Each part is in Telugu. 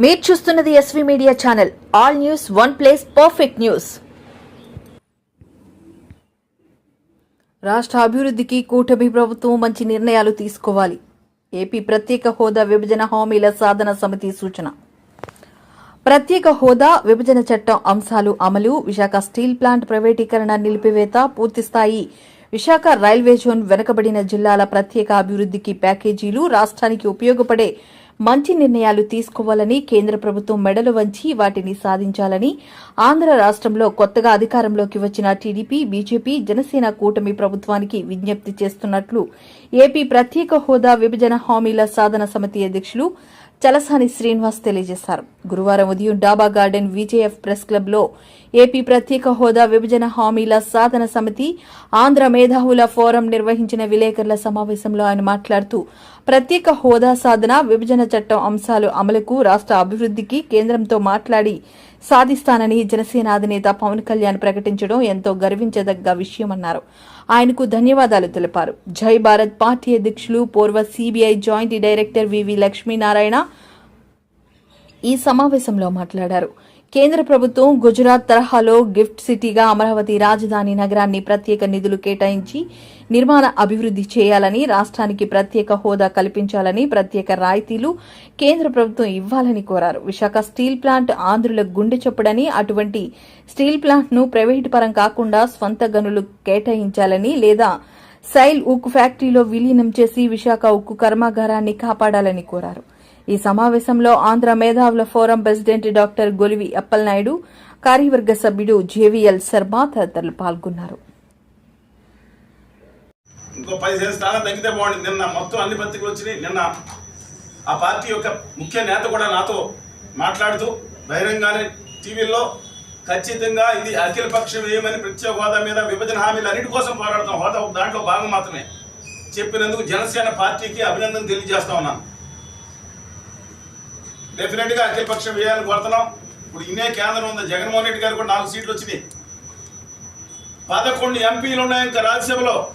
మీరు చూస్తున్నది SV media channel all news one place perfect news రాష్ట్ర అభివృద్ధికి కూటమి ప్రభుత్వం మంచి నిర్ణయాలు తీసుకోవాలి. ఏపీ ప్రత్యేక హోదా విభజన హామీల సాధన సమితి సూచన. ప్రత్యేక హోదా విభజన చట్టం అంశాలు అమలు విశాఖ స్టీల్ ప్లాంట్ ప్రైవేటీకరణ నిలిపివేత పూర్తిస్థాయి విశాఖ రైల్వే జోన్ వెనుకబడిన జిల్లాల ప్రత్యేక అభివృద్ధికి ప్యాకేజీలు రాష్ట్రానికి ఉపయోగపడే మంచి నిర్ణయాలు తీసుకోవాలని కేంద్ర ప్రభుత్వం మెడలు వంచి వాటిని సాధించాలని ఆంధ్ర రాష్ట్రంలో కొత్తగా అధికారంలోకి వచ్చిన టీడీపీ బీజేపీ జనసేన కూటమి ప్రభుత్వానికి విజ్ఞప్తి చేస్తున్నట్లు ఏపీ ప్రత్యేక హోదా విభజన హామీల సాధన సమితి అధ్యక్షులు చలసాని శ్రీనివాస్ తెలియజేశారు. గురువారం ఉదయం డాబా గార్డెన్ విజేఎఫ్ ప్రెస్ క్లబ్లో ఏపీ ప్రత్యేక హోదా విభజన హామీల సాధన సమితి ఆంధ్ర మేధావుల ఫోరం నిర్వహించిన విలేకరుల సమావేశంలో ఆయన మాట్లాడుతూ ప్రత్యేక హోదా సాధన విభజన చట్టం అంశాలు అమలుకు రాష్ట్ర అభివృద్ధికి కేంద్రంతో మాట్లాడి సాధిస్తానని జనసేన అధినేత పవన్ కళ్యాణ్ ప్రకటించడం ఎంతో గర్వించదగ్గ విషయమన్నారు. ఆయనకు ధన్యవాదాలు తెలిపారు. జై భారత్ పార్టీ అధ్యక్షులు పూర్వ CBI joint director VV Lakshminarayana ఈ సమావేశంలో మాట్లాడారు. కేంద్ర ప్రభుత్వం గుజరాత్ తరహాలో గిఫ్ట్ సిటీగా అమరావతి రాజధాని నగరాన్ని ప్రత్యేక నిధులు కేటాయించి నిర్మాణ అభివృద్ధి చేయాలని రాష్ట్రానికి ప్రత్యేక హోదా కల్పించాలని ప్రత్యేక రాయితీలు కేంద్ర ప్రభుత్వం ఇవ్వాలని కోరారు. విశాఖ స్టీల్ ప్లాంట్ ఆంధ్రుల గుండె చొప్పుడని అటువంటి స్టీల్ ప్లాంట్ను ప్రైవేటు పరం కాకుండా స్వంత గనులు కేటాయించాలని లేదా సైల్ ఉక్కు ఫ్యాక్టరీలో విలీనం చేసి విశాఖ ఉక్కు కర్మాగారాన్ని కాపాడాలని కోరారు. ఈ సమావేశంలో ఆంధ్ర మేధావుల forum president doctor Golivi Appalanaidu కార్యవర్గ సభ్యుడు జేవీఎల్ శర్మ తదితరులు పాల్గొన్నారు. ఇంకో పదిహేను స్థానం తగ్గితే బాగుంది నిన్న మొత్తం అన్ని పత్రికలు వచ్చినాయి. నిన్న ఆ పార్టీ యొక్క ముఖ్య నేత కూడా నాతో మాట్లాడుతూ బహిరంగానే టీవీల్లో ఖచ్చితంగా ఇది అఖిల పక్షం ఏమని ప్రత్యేక హోదా మీద విభజన హామీలు అన్నిటి కోసం పోరాడతాం. హోదా ఒక దాంట్లో భాగం మాత్రమే చెప్పినందుకు జనసేన పార్టీకి అభినందన తెలియజేస్తా ఉన్నాను. డెఫినెట్గా అఖిలపక్షం వేయాలని కోరుతున్నాం. ఇప్పుడు ఇన్నే కేంద్రం ఉంది. జగన్మోహన్ రెడ్డి గారు కూడా నాలుగు సీట్లు వచ్చినాయి. పదకొండు ఎంపీలు ఉన్నాయి ఇంకా రాజ్యసభలో.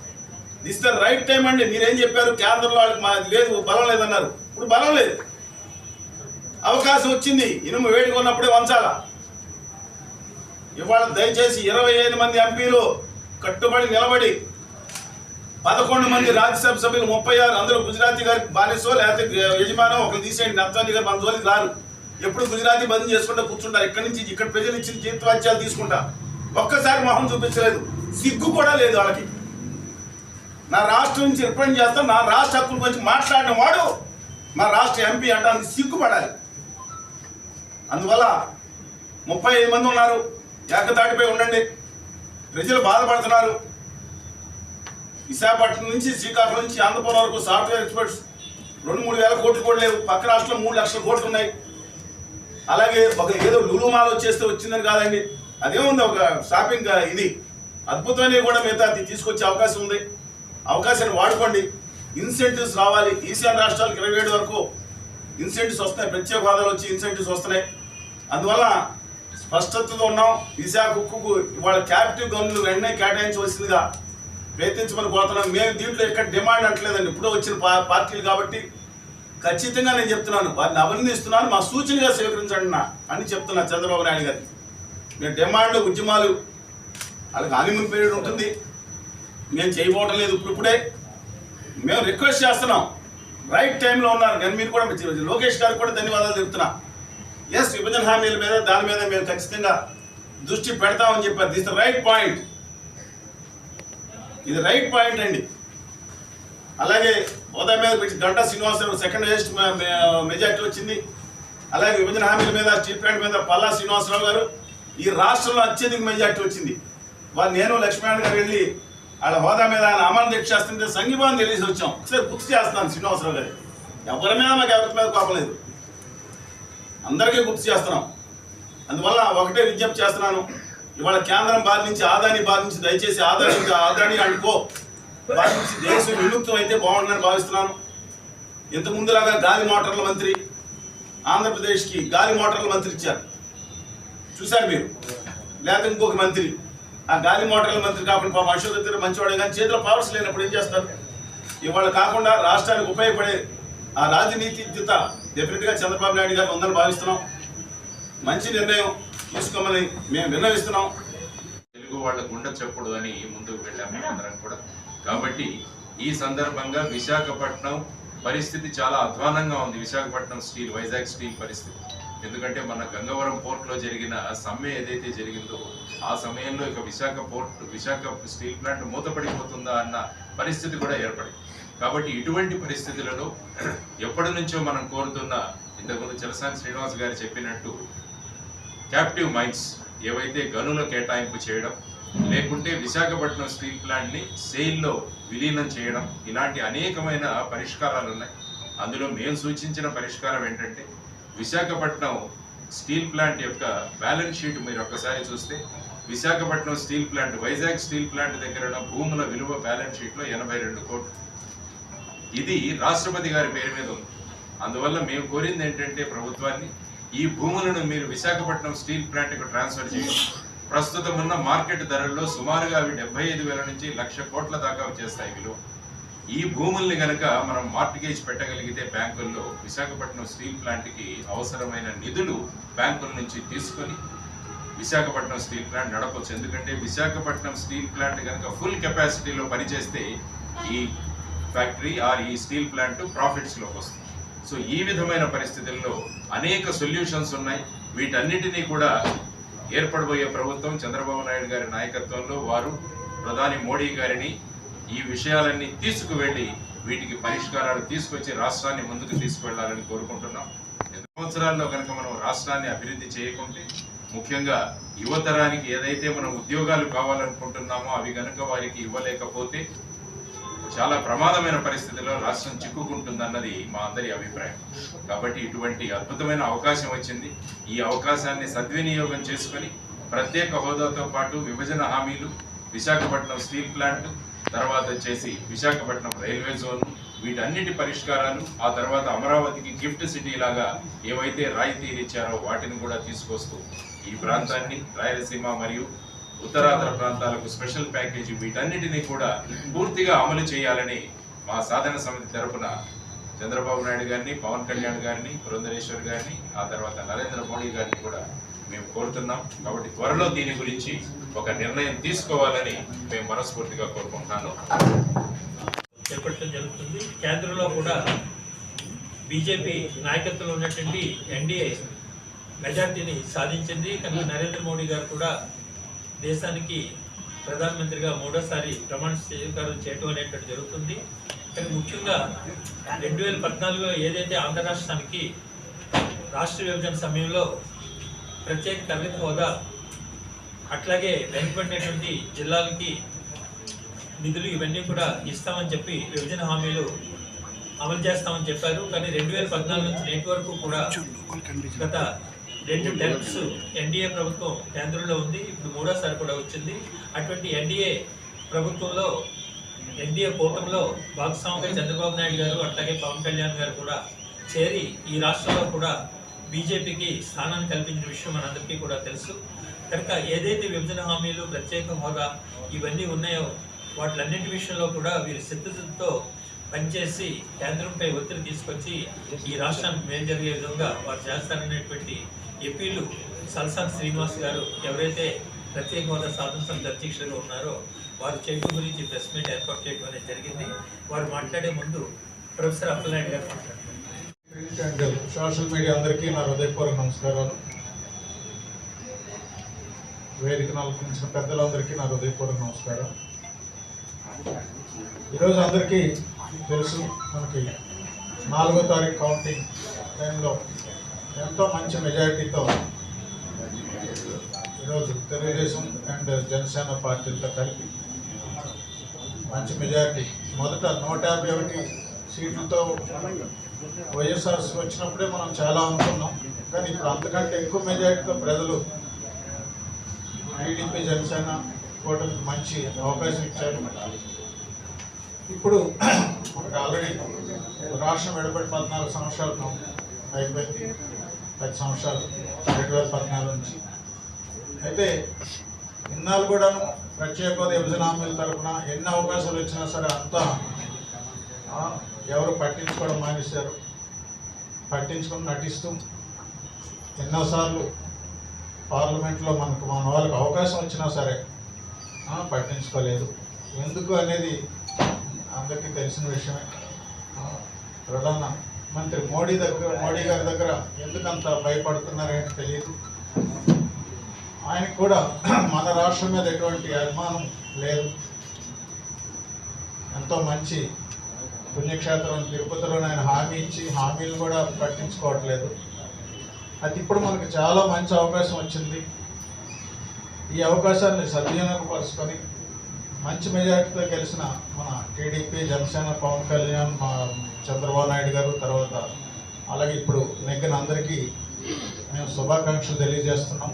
దిస్ ద రైట్ టైం అండి. మీరేం చెప్పారు? కేంద్రంలో వాళ్ళకి మా లేదు బలం లేదన్నారు. ఇప్పుడు బలం లేదు. అవకాశం వచ్చింది. ఇనుము వేడిగా ఉన్నప్పుడే వంచాల? ఇవాళ దయచేసి ఇరవై ఐదు మంది ఎంపీలు కట్టుబడి నిలబడి పదకొండు మంది రాజ్యసభ సభ్యులు ముప్పై ఆరు అందరూ గుజరాతీ గారికి బానిసో లేకపోతే యజమానో ఒకరు తీసేయండి నత్వాన్ని గారు మన జోలికి రారు. ఎప్పుడు గుజరాతీ బంద్ చేసుకుంటూ కూర్చుంటారు. ఇక్కడి నుంచి ఇక్కడ ప్రజలు ఇచ్చిన జీతవాద్యాలు తీసుకుంటా. ఒక్కసారి మొహం చూపించలేదు. సిగ్గు కూడా లేదు వాళ్ళకి. నా రాష్ట్రం నుంచి రిప్రజెంట్ చేస్తా నా రాష్ట్ర హక్కుల గురించి మాట్లాడిన వాడు మా రాష్ట్ర ఎంపీ అంటానికి సిగ్గుపడాలి. అందువల్ల ముప్పై ఐదు మంది ఉన్నారు. ఏకతాటిపై ఉండండి. ప్రజలు బాధపడుతున్నారు. విశాఖపట్నం నుంచి శ్రీకాకుళం నుంచి ఆంధ్రపురం వరకు సాఫ్ట్వేర్ ఎక్స్పర్ట్స్ రెండు మూడు వేల కోట్లు కూడా లేవు. పక్క రాష్ట్రంలో మూడు లక్షల కోట్లు ఉన్నాయి. అలాగే ఒక ఏదో లులుమాల వచ్చేస్తే వచ్చిందని కాదండి. అదేముంది ఒక షాపింగ్ ఇది. అద్భుతమైనవి కూడా మిగతా తీసుకొచ్చే అవకాశం ఉంది. అవకాశాన్ని వాడుకోండి. ఇన్సెంటివ్స్ రావాలి. ఈశాన్య రాష్ట్రాలకు ఇరవై ఏడు వరకు ఇన్సెంటివ్స్ వస్తున్నాయి. ప్రత్యేక హోదాలు వచ్చి ఇన్సెంటివ్స్ వస్తున్నాయి. అందువల్ల స్పష్టతతో ఉన్నాం. విశాఖ ఉక్కుకు ఇవాళ క్యాపిటివ్ గనులు వెంటనే కేటాయించవలసిందిగా ప్రయత్నించమని కోరుతున్నాం. మేము దీంట్లో ఎక్కడ డిమాండ్ అంటలేదండి. ఇప్పుడు వచ్చిన పా- పార్టీలు కాబట్టి ఖచ్చితంగా నేను చెప్తున్నాను. వారిని అభినందిస్తున్నాను. మా సూచనగా స్వీకరించండి నా అని చెప్తున్నా చంద్రబాబు నాయుడు గారికి మేము డిమాండ్లు ఉద్యమాలు వాళ్ళకి హానిమూన్ పీరియడ్ ఉంటుంది. మేము చేయబోవటం లేదు ఇప్పుడు ఇప్పుడే. మేము రిక్వెస్ట్ చేస్తున్నాం. రైట్ టైంలో ఉన్నారు. కానీ మీరు కూడా లోకేష్ గారికి కూడా ధన్యవాదాలు చెప్తున్నా. ఎస్ విభజన హామీల మీద దాని మీద మేము ఖచ్చితంగా దృష్టి పెడతామని చెప్పారు. దిస్ ద రైట్ పాయింట్ ఇది రైట్ పాయింట్ అండి. అలాగే హోదా మీద పెట్టి Ganta Srinivasa Rao second highest majority వచ్చింది. అలాగే విభజన హామీల మీద స్టీల్ ప్లాంట్ మీద పల్లా శ్రీనివాసరావు గారు ఈ రాష్ట్రంలో అత్యధిక మెజార్టీ వచ్చింది. వారు నేను లక్ష్మీనారాయణ గారు వెళ్ళి వాళ్ళ హోదా మీద ఆయన అమలు దీక్ష చేస్తుంటే సంఘీభావం తెలిసి వచ్చాం. ఒకసారి గుర్తు చేస్తున్నాను శ్రీనివాసరావు గారు. ఎవరి మీద మాకు ఎవరి మీద కోపం లేదు. అందరికీ గుర్తు చేస్తున్నాం. అందువల్ల ఒకటే విజ్ఞప్తి చేస్తున్నాను. ఇవాళ కేంద్రం బారి నుంచి ఆదాని బారి నుంచి దయచేసి ఆదాని ఆదాని అనుకో బారి నుంచి దేశం విముక్తం అయితే బాగుంటుందని భావిస్తున్నాను. ఇంత ముందులాగా గాలి మోటార్ల మంత్రి ఆంధ్రప్రదేశ్కి గాలి మోటార్ల మంత్రి ఇచ్చారు. చూశారు మీరు? లేకపోతే ఇంకొక మంత్రి. ఆ గాలి మోటార్ల మంత్రి కాకుండా పాపం అశోక్ దగ్గర మంచివాడే కానీ చేతిలో పవర్స్ లేనప్పుడు ఏం చేస్తారు? ఇవాళ కాకుండా రాష్ట్రానికి ఉపయోగపడే ఆ రాజనీతిజ్ఞత డెఫినెట్గా చంద్రబాబు నాయుడు గారు ఉందని భావిస్తున్నాం. మంచి నిర్ణయం. తీసుకోమని మేము విన్నవిస్తున్నాం. తెలుగు వాళ్ళ గుండె అని ముందుకు వెళ్ళాము అందరం కూడా. కాబట్టి ఈ సందర్భంగా విశాఖపట్నం పరిస్థితి చాలా అధ్వానంగా ఉంది. విశాఖపట్నం స్టీల్ వైజాగ్ స్టీల్ పరిస్థితి. ఎందుకంటే మన గంగవరం పోర్ట్లో జరిగిన సమ్మె ఏదైతే జరిగిందో ఆ సమయంలో ఇక Visakha port Visakha steel plant మూతపడిపోతుందా అన్న పరిస్థితి కూడా ఏర్పడింది. కాబట్టి ఇటువంటి పరిస్థితులలో ఎప్పటి నుంచో మనం కోరుతున్న ఇంతకుముందు చలసాని శ్రీనివాస్ గారు చెప్పినట్టు క్యాప్టివ్ మైన్స్ ఏవైతే గనుల కేటాయింపు చేయడం లేకుంటే విశాఖపట్నం స్టీల్ ప్లాంట్ని సెయిల్లో విలీనం చేయడం ఇలాంటి అనేకమైన పరిష్కారాలు ఉన్నాయి అందులో మేము సూచించిన పరిష్కారం ఏంటంటే విశాఖపట్నం స్టీల్ ప్లాంట్ యొక్క బ్యాలెన్స్ షీట్ మీరు ఒక్కసారి చూస్తే Visakhapatnam steel plant Vizag steel plant దగ్గర ఉన్న భూముల విలువ బ్యాలెన్స్ షీట్లో ఎనభై రెండు కోట్లు. ఇది రాష్ట్రపతి గారి పేరు మీద ఉంది. అందువల్ల మేము కోరింది ఏంటంటే ప్రభుత్వాన్ని ఈ భూములను మీరు విశాఖపట్నం స్టీల్ ప్లాంట్కు ట్రాన్స్ఫర్ చేయండి. ప్రస్తుతం ఉన్న మార్కెట్ ధరల్లో సుమారుగా అవి డెబ్బై ఐదు వేల నుంచి లక్ష కోట్ల దాకా వచ్చేస్తాయి విలువ. ఈ భూముల్ని గనక మనం మార్టిగేజ్ పెట్టగలిగితే బ్యాంకుల్లో విశాఖపట్నం స్టీల్ ప్లాంట్కి అవసరమైన నిధులు బ్యాంకుల నుంచి తీసుకొని విశాఖపట్నం స్టీల్ ప్లాంట్ నడపవచ్చు ఎందుకంటే విశాఖపట్నం స్టీల్ ప్లాంట్ కనుక ఫుల్ కెపాసిటీలో పనిచేస్తే ఈ ఫ్యాక్టరీ ఆర్ ఈ స్టీల్ ప్లాంట్ ప్రాఫిట్స్లోకి వస్తుంది. సో ఈ విధమైన పరిస్థితుల్లో అనేక సొల్యూషన్స్ ఉన్నాయి. వీటన్నిటినీ కూడా ఏర్పడబోయే ప్రభుత్వం చంద్రబాబు నాయుడు గారి నాయకత్వంలో వారు ప్రధాని మోడీ గారిని ఈ విషయాలన్నీ తీసుకువెళ్ళి వీటికి పరిష్కారాలు తీసుకొచ్చి రాష్ట్రాన్ని ముందుకు తీసుకువెళ్ళాలని కోరుకుంటున్నాం. ఎన్ని సంవత్సరాల్లో కనుక మనం రాష్ట్రాన్ని అభివృద్ధి చేయకుంటే ముఖ్యంగా యువతరానికి ఏదైతే మనం ఉద్యోగాలు కావాలనుకుంటున్నామో అవి కనుక వారికి ఇవ్వలేకపోతే చాలా ప్రమాదమైన పరిస్థితిలో రాష్ట్రం చిక్కుకుంటుందన్నది మా అందరి అభిప్రాయం. కాబట్టి ఇటువంటి అద్భుతమైన అవకాశం వచ్చింది. ఈ అవకాశాన్ని సద్వినియోగం చేసుకొని ప్రత్యేక హోదాతో పాటు విభజన హామీలు విశాఖపట్నం స్టీల్ ప్లాంట్ తర్వాత వచ్చేసి విశాఖపట్నం రైల్వే జోన్ వీటన్నిటి పరిష్కారాలు ఆ తర్వాత అమరావతికి గిఫ్ట్ సిటీ లాగా ఏవైతే రాయితీలు ఇచ్చారో వాటిని కూడా తీసుకొస్తూ ఈ ప్రాంతాన్ని రాయలసీమ మరియు ఉత్తరాంధ్ర ప్రాంతాలకు స్పెషల్ ప్యాకేజీ వీటన్నిటినీ కూడా పూర్తిగా అమలు చేయాలని మా సాధన సమితి తరపున చంద్రబాబు నాయుడు గారిని పవన్ కళ్యాణ్ గారిని పురంధరేశ్వర్ గారిని ఆ తర్వాత నరేంద్ర మోడీ గారిని కూడా మేము కోరుతున్నాం. కాబట్టి త్వరలో దీని గురించి ఒక నిర్ణయం తీసుకోవాలని మేము మనస్ఫూర్తిగా కోరుకుంటున్నాను. చేపట్టడం జరుగుతుంది. కేంద్రంలో కూడా బీజేపీ నాయకత్వంలో ఉన్నటువంటి ఎన్డీఏ మెజార్టీని సాధించింది. కనుక నరేంద్ర మోడీ గారు కూడా దేశానికి ప్రధానమంత్రిగా మూడోసారి ప్రమాణ స్వీకారం చేయటం అనేటువంటి జరుగుతుంది. కానీ ముఖ్యంగా రెండు వేల పద్నాలుగులో ఏదైతే ఆంధ్ర రాష్ట్రానికి రాష్ట్ర విభజన సమయంలో ప్రత్యేక తరగతి హోదా అట్లాగే వెనుకబడినటువంటి జిల్లాలకి నిధులు ఇవన్నీ కూడా ఇస్తామని చెప్పి విభజన హామీలు అమలు చేస్తామని చెప్పారు. కానీ రెండు వేల పద్నాలుగు నుంచి నేటి వరకు కూడా గత రెండు టెర్మ్స్ ఎన్డీఏ ప్రభుత్వం కేంద్రంలో ఉంది. ఇప్పుడు మూడోసారి కూడా వచ్చింది. అటువంటి ఎన్డీఏ ప్రభుత్వంలో ఎన్డీఏ కూటమిలో భాగస్వామిగా చంద్రబాబు నాయుడు గారు అట్లాగే పవన్ కళ్యాణ్ గారు కూడా చేరి ఈ రాష్ట్రంలో కూడా బీజేపీకి స్థానాన్ని కల్పించిన విషయం మనందరికీ కూడా తెలుసు. కనుక ఏదైతే విభజన హామీలు ప్రత్యేక హోదా ఇవన్నీ ఉన్నాయో వాటిలన్నింటి విషయంలో కూడా వీరు సిద్ధతతో పనిచేసి కేంద్రంపై ఒత్తిడి తీసుకొచ్చి ఈ రాష్ట్రానికి మేలు జరిగే విధంగా వారు చేస్తారనేటువంటి ఎపీలు సల్సాన్ శ్రీనివాస్ గారు ఎవరైతే ప్రత్యేక హోదా సాధన సమితి అధ్యక్షులుగా ఉన్నారో వారు చెట్టు గురించి ప్రెస్ మీట్ ఏర్పాటు చేయడం అనేది జరిగింది. వారు మాట్లాడే ముందు ప్రొఫెసర్ అప్పలనాయుడు గారు మాట్లాడారు సోషల్ మీడియా అందరికీ నా హృదయపూర్వక నమస్కారాలు. వేదిక అలంకరించిన పెద్దలందరికీ నా హృదయపూర్వక నమస్కారం ఈరోజు అందరికీ తెలుసు మనకి నాలుగో తారీఖు కౌంటింగ్ టైంలో ఎంతో మంచి మెజారిటీతో ఈరోజు తెలుగుదేశం అండ్ జనసేన పార్టీలతో కలిపి మంచి మెజారిటీ. మొదట నూట యాభై ఒకటి సీట్లతో వైఎస్ఆర్ వచ్చినప్పుడే మనం చాలా అనుకున్నాం. కానీ ఇప్పుడు అంతకంటే ఎక్కువ మెజారిటీతో ప్రజలు టీడీపీ జనసేన కూటమికి మంచి అవకాశం ఇచ్చారు. ఇప్పుడు మనకు ఆల్రెడీ రాష్ట్రం విడబడి పద్నాలుగు సంవత్సరాలు అయిపోయింది. పది సంవత్సరాలు రెండు వేల పద్నాలుగు నుంచి. అయితే ఇన్నాళ్ళు కూడాను ప్రత్యేక విభజన హామీల తరఫున ఎన్ని అవకాశాలు వచ్చినా సరే అంతా ఎవరు పట్టించుకోవడం మానేశారు. పట్టించుకొని నటిస్తూ ఎన్నోసార్లు పార్లమెంట్లో మనకు మన వాళ్ళకి అవకాశం వచ్చినా సరే పట్టించుకోలేదు. ఎందుకు అనేది అందరికీ తెలిసిన విషయమే. ప్రధాన మంత్రి మోడీ దగ్గర మోడీ గారి దగ్గర ఎందుకంత భయపడుతున్నారని తెలియదు. ఆయనకు కూడా మన రాష్ట్రం మీద ఎటువంటి అభిమానం లేదు. ఎంతో మంచి పుణ్యక్షేత్రం తిరుపతిలో ఆయన హామీ ఇచ్చి హామీలు కూడా పట్టించుకోవట్లేదు. అది ఇప్పుడు మనకు చాలా మంచి అవకాశం వచ్చింది. ఈ అవకాశాన్ని సద్వినియోగపరుచుకొని మంచి మెజార్టీతో గెలిచిన మన టీడీపీ జనసేన పవన్ కళ్యాణ్ మా చంద్రబాబు నాయుడు గారు తర్వాత అలాగే ఇప్పుడు నెగ్గిన అందరికీ మేము శుభాకాంక్షలు తెలియజేస్తున్నాం.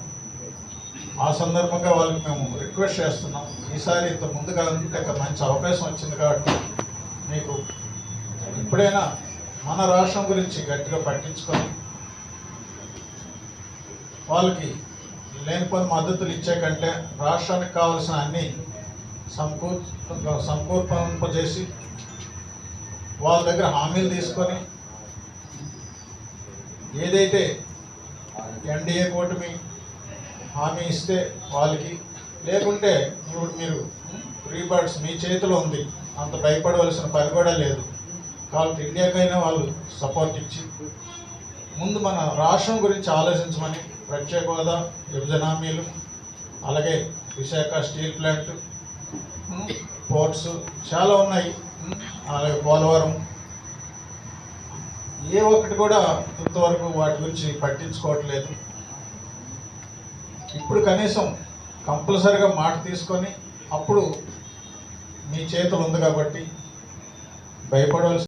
ఆ సందర్భంగా వాళ్ళకి మేము రిక్వెస్ట్ చేస్తున్నాం. ఈసారి ఇంత ముందుగా ఉంటే మంచి అవకాశం వచ్చింది కాబట్టి మీకు ఇప్పుడైనా మన రాష్ట్రం గురించి గట్టిగా పట్టించుకొని వాళ్ళకి లేనిపోని మద్దతులు ఇచ్చే కంటే రాష్ట్రానికి కావాల్సిన అన్ని సమకూర్ సమకూర్పంపజేసి వాళ్ళ దగ్గర హామీలు తీసుకొని ఏదైతే ఎన్డీఏ కూటమి హామీ ఇస్తే వాళ్ళకి లేకుంటే ఇప్పుడు మీరు రీబర్డ్స్ మీ చేతిలో ఉంది అంత భయపడవలసిన పని కూడా లేదు. కాబట్టి ఇండియాకైనా వాళ్ళు సపోర్ట్ ఇచ్చి ముందు మన రాష్ట్రం గురించి ఆలోచించమని ప్రత్యేక హోదా విభజన హామీలు అలాగే విశాఖ స్టీల్ ప్లాంట్ పోర్ట్స్ చాలా ఉన్నాయి. అలాగే పోలవరం. ఏ ఒక్కటి కూడా ఇంతవరకు వాటి గురించి పట్టించుకోవట్లేదు. ఇప్పుడు కనీసం కంపల్సరిగా మాట తీసుకొని అప్పుడు మీ చేతులు ఉంది కాబట్టి భయపడవలసి